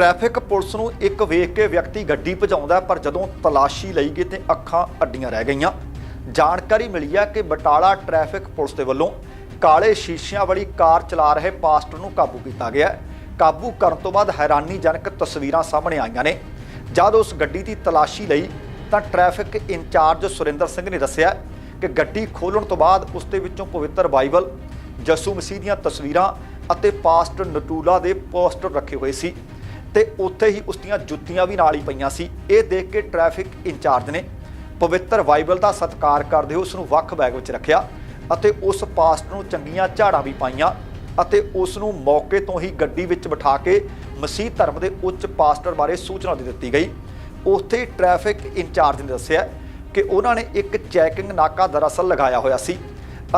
Traffic police ਨੂੰ ਇੱਕ ਵੇਖ ਕੇ ਵਿਅਕਤੀ ਗੱਡੀ ਭਜਾਉਂਦਾ ਪਰ ਜਦੋਂ ਤਲਾਸ਼ੀ ਲਈ ਗਈ ਤੇ ਅੱਖਾਂ ਅੱਡੀਆਂ ਰਹਿ ਗਈਆਂ। ਜਾਣਕਾਰੀ ਮਿਲੀ ਹੈ ਕਿ ਬਟਾਲਾ ਟ੍ਰੈਫਿਕ ਪੁਲਿਸ ਦੇ ਵੱਲੋਂ ਕਾਲੇ ਸ਼ੀਸ਼ਿਆਂ ਵਾਲੀ ਕਾਰ ਚਲਾ ਰਹੇ ਪਾਸਟਰ ਨੂੰ ਕਾਬੂ ਕੀਤਾ ਗਿਆ ਕਾਬੂ ਕਰਨ ਤੋਂ ਬਾਅਦ ਹੈਰਾਨੀਜਨਕ ਤਸਵੀਰਾਂ ਸਾਹਮਣੇ ਆਈਆਂ ਨੇ। ਜਦ ਉਸ ਗੱਡੀ ਦੀ ਤਲਾਸ਼ੀ ਲਈ, ਤਾਂ ਟ੍ਰੈਫਿਕ ਇੰਚਾਰਜ ਸੁਰਿੰਦਰ ਸਿੰਘ ਨੇ ਦੱਸਿਆ ਕਿ ਗੱਡੀ ਖੋਲਣ ਤੋਂ ਬਾਅਦ ਉਸ ਦੇ ਵਿੱਚੋਂ ਪਵਿੱਤਰ ਬਾਈਬਲ, ਯਿਸੂ ਮਸੀਹ ਦੀਆਂ ਤਸਵੀਰਾਂ ਅਤੇ ਪਾਸਟਰ ਨਟੂਲਾ ਦੇ ਪੋਸਟਰ ਰੱਖੇ ਹੋਏ ਸੀ। ਤੇ ਉੱਥੇ ਹੀ ਉਸ ਦੀਆਂ ਜੁੱਤੀਆਂ ਵੀ ਨਾਲ ਹੀ ਪਈਆਂ ਸੀ। ਇਹ ਦੇਖ ਕੇ ਟ੍ਰੈਫਿਕ ਇੰਚਾਰਜ ਨੇ ਪਵਿੱਤਰ ਬਾਈਬਲ ਦਾ ਸਤਿਕਾਰ ਕਰਦੇ ਹੋਏ ਉਸ ਨੂੰ ਵੱਖ ਬੈਗ ਵਿੱਚ ਰੱਖਿਆ ਅਤੇ ਉਸ ਪਾਸਟਰ ਨੂੰ ਚੰਗੀਆਂ ਝਾੜਾਂ ਵੀ ਪਾਈਆਂ ਅਤੇ ਉਸ ਨੂੰ ਮੌਕੇ ਤੋਂ ਹੀ ਗੱਡੀ ਵਿੱਚ ਬਿਠਾ ਕੇ ਮਸੀਹ ਧਰਮ ਦੇ ਉੱਚ ਪਾਸਟਰ ਬਾਰੇ ਸੂਚਨਾ ਦੇ ਦਿੱਤੀ ਗਈ। ਉੱਥੇ ਹੀ ਟ੍ਰੈਫਿਕ ਇੰਚਾਰਜ ਨੇ ਦੱਸਿਆ ਕਿ ਉਹਨਾਂ ਨੇ ਇੱਕ ਚੈਕਿੰਗ ਨਾਕਾ ਦਰਅਸਲ ਲਗਾਇਆ ਹੋਇਆ ਸੀ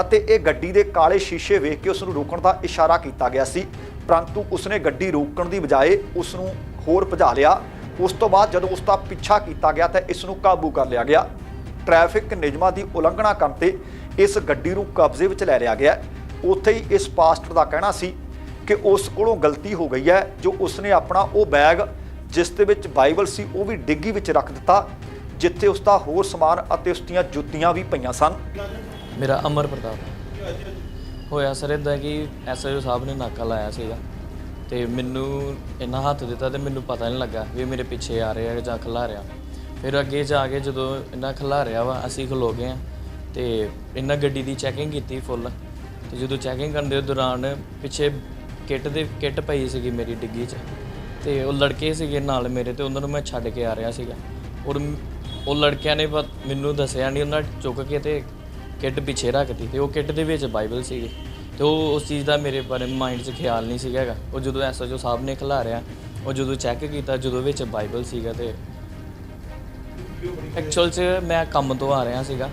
ਅਤੇ ਇਹ ਗੱਡੀ ਦੇ ਕਾਲੇ ਸ਼ੀਸ਼ੇ ਵੇਖ ਕੇ ਉਸ ਨੂੰ ਰੋਕਣ ਦਾ ਇਸ਼ਾਰਾ ਕੀਤਾ ਗਿਆ ਸੀ ਪਰੰਤੂ ਉਸਨੇ ਗੱਡੀ ਰੋਕਣ ਦੀ ਬਜਾਏ ਉਸ ਨੂੰ ਹੋਰ ਭਜਾ ਲਿਆ। ਉਸ ਤੋਂ ਬਾਅਦ ਜਦੋਂ ਉਸ ਦਾ ਪਿੱਛਾ ਕੀਤਾ ਗਿਆ ਤਾਂ ਇਸ ਨੂੰ ਕਾਬੂ ਕਰ ਲਿਆ ਗਿਆ। ਟ੍ਰੈਫਿਕ ਨਿਯਮਾਂ ਦੀ ਉਲੰਘਣਾ ਕਰਨ ਤੇ ਇਸ ਗੱਡੀ ਨੂੰ ਕਬਜ਼ੇ ਵਿੱਚ ਲੈ ਲਿਆ ਗਿਆ। ਉੱਥੇ ਹੀ ਇਸ ਪਾਸਟਰ ਦਾ ਕਹਿਣਾ ਸੀ ਕਿ ਉਸ ਕੋਲੋਂ ਗਲਤੀ ਹੋ ਗਈ ਹੈ। ਜੋ ਉਸਨੇ ਆਪਣਾ ਉਹ ਬੈਗ ਜਿਸ ਦੇ ਵਿੱਚ ਬਾਈਬਲ ਸੀ, ਉਹ ਵੀ ਡਿੱਗੀ ਵਿੱਚ ਰੱਖ ਦਿੱਤਾ, ਜਿੱਥੇ ਉਸ ਦਾ ਹੋਰ ਸਮਾਨ ਅਤੇ ਉਸ ਦੀਆਂ ਜੁੱਤੀਆਂ ਵੀ ਪਈਆਂ ਸਨ। ਮੇਰਾ ਅਮਰ ਪ੍ਰਤਾਪ। ਹੋਇਆ ਸਰ ਇਦਾਂ ਕਿ ਐਸਆਈਓ ਸਾਹਿਬ ਨੇ ਨਾਕਾ ਲਾਇਆ ਸੀਗਾ ਤੇ ਮੈਨੂੰ ਇੰਨਾ ਹੱਥ ਦਿੱਤਾ ਤੇ ਮੈਨੂੰ ਪਤਾ ਨਹੀਂ ਲੱਗਾ ਵੀ ਇਹ ਮੇਰੇ ਪਿੱਛੇ ਆ ਰਿਹਾ ਜਾਂ ਖਲਾ ਰਿਹਾ। ਫਿਰ ਅੱਗੇ ਜਾ ਕੇ ਜਦੋਂ ਇਹਨਾਂ ਖਲਾ ਰਿਹਾ ਵਾ, ਅਸੀਂ ਖਲੋ ਗਏ ਆ ਤੇ ਇਹਨਾਂ ਗੱਡੀ ਦੀ ਚੈਕਿੰਗ ਕੀਤੀ ਫੁੱਲ ਤੇ ਜਦੋਂ ਚੈਕਿੰਗ ਕਰਨ ਦੇ ਦੌਰਾਨ ਪਿੱਛੇ ਕਿੱਟ ਦੇ, ਕਿੱਟ ਪਈ ਸੀਗੀ ਮੇਰੀ ਡਿੱਗੀ 'ਚ ਤੇ ਉਹ ਲੜਕੇ ਸੀਗੇ ਨਾਲ ਮੇਰੇ ਤੇ, ਉਹਨਾਂ ਨੂੰ ਮੈਂ ਛੱਡ ਕੇ ਆ ਰਿਹਾ ਸੀਗਾ। ਔਰ ਉਹ ਲੜਕਿਆਂ ਨੇ ਪਤ- ਮੈਨੂੰ ਦੱਸਿਆ ਨਹੀਂ ਉਹਨਾਂ ਚੁੱਕ ਕੇ ਤੇ ਕਿੱਟ ਪਿੱਛੇ ਰੱਖਤੀ ਤੇ ਉਹ ਕਿੱਟ ਦੇ ਵਿੱਚ ਬਾਈਬਲ ਸੀਗੀ ਤੇ ਉਹ ਉਸ ਚੀਜ਼ ਦਾ ਮੇਰੇ ਬਾਰੇ ਮਾਈਂਡ 'ਚ ਖਿਆਲ ਨਹੀਂ ਸੀਗਾ ਹੈਗਾ। ਉਹ ਜਦੋਂ ਐਸਐਚਓ ਸਾਹਿਬ ਨੇ ਖਿਲਾਰਿਆ ਉਹ ਜਦੋਂ ਚੈੱਕ ਕੀਤਾ, ਜਦੋਂ ਵਿੱਚ ਬਾਈਬਲ ਸੀਗਾ ਤੇ ਐਕਚੁਅਲ 'ਚ ਮੈਂ ਕੰਮ ਤੋਂ ਆ ਰਿਹਾ ਸੀਗਾ।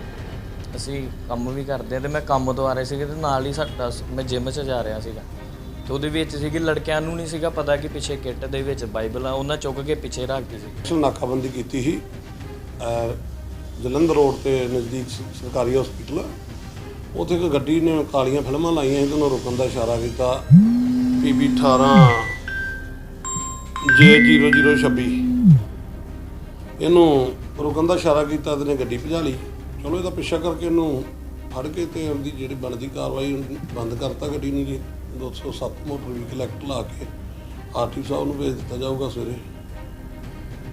ਅਸੀਂ ਕੰਮ ਵੀ ਕਰਦੇ ਆ ਤੇ ਮੈਂ ਕੰਮ ਤੋਂ ਆ ਰਿਹਾ ਸੀਗਾ ਤੇ ਨਾਲ ਹੀ ਸਾਡਾ ਮੈਂ ਜਿਮ 'ਚ ਜਾ ਰਿਹਾ ਸੀਗਾ। ਤੇ ਉਹਦੇ ਵਿੱਚ ਸੀਗੀ ਲੜਕਿਆਂ ਨੂੰ ਨਹੀਂ ਸੀਗਾ ਪਤਾ ਕਿ ਪਿੱਛੇ ਕਿੱਟ ਦੇ ਵਿੱਚ ਬਾਈਬਲ ਆ, ਉਹਨਾਂ ਚੁੱਕ ਕੇ ਪਿੱਛੇ ਰੱਖਦੀ ਸੀ। ਸਪੈਸ਼ਲ ਨਾਕਾਬੰਦੀ ਕੀਤੀ ਸੀ। ਜਲੰਧਰ ਰੋਡ ਤੇ ਨਜ਼ਦੀਕ ਸਰਕਾਰੀ ਹਸਪੀਟਲ ਉੱਥੇ ਇੱਕ ਗੱਡੀ ਨੇ ਕਾਲੀਆਂ ਫਿਲਮਾਂ ਲਾਈਆਂ ਸੀ ਤੇ ਉਹਨੂੰ ਰੋਕਣ ਦਾ ਇਸ਼ਾਰਾ ਕੀਤਾ। ਪੀਬੀ 18 J0026 ਇਹਨੂੰ ਰੋਕਣ ਦਾ ਇਸ਼ਾਰਾ ਕੀਤਾ ਤੇ ਨੇ ਗੱਡੀ ਭਜਾ ਲਈ। ਚਲੋ, ਇਹਦਾ ਪਿੱਛਾ ਕਰਕੇ ਇਹਨੂੰ ਫੜ ਕੇ ਤੇ ਉਹਦੀ ਜਿਹੜੀ ਬਣਦੀ ਕਾਰਵਾਈ ਬੰਦ ਕਰਤਾ ਗੱਡੀ ਨੂੰ ਜੀ। 207 ਮੋਟਰ ਵਹੀਕਲ ਐਕਟ ਲਾ ਕੇ। ਆਰਟੀ ਸਾਹਿਬ ਨੂੰ ਭੇਜ ਦਿੱਤਾ ਜਾਊਗਾ ਸਵੇਰੇ।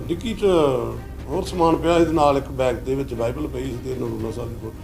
ਡਿੱਗੀ 'ਚ ਹੋਰ ਸਮਾਨ ਪਿਆ ਇਹਦੇ ਨਾਲ ਇੱਕ ਬੈਗ ਦੇ ਵਿੱਚ ਬਾਈਬਲ ਪਈ ਸੀ ਤੇ ਨਰੂਲਾ ਸਾਹਿਬ ਦੀ ਫੋਟੋ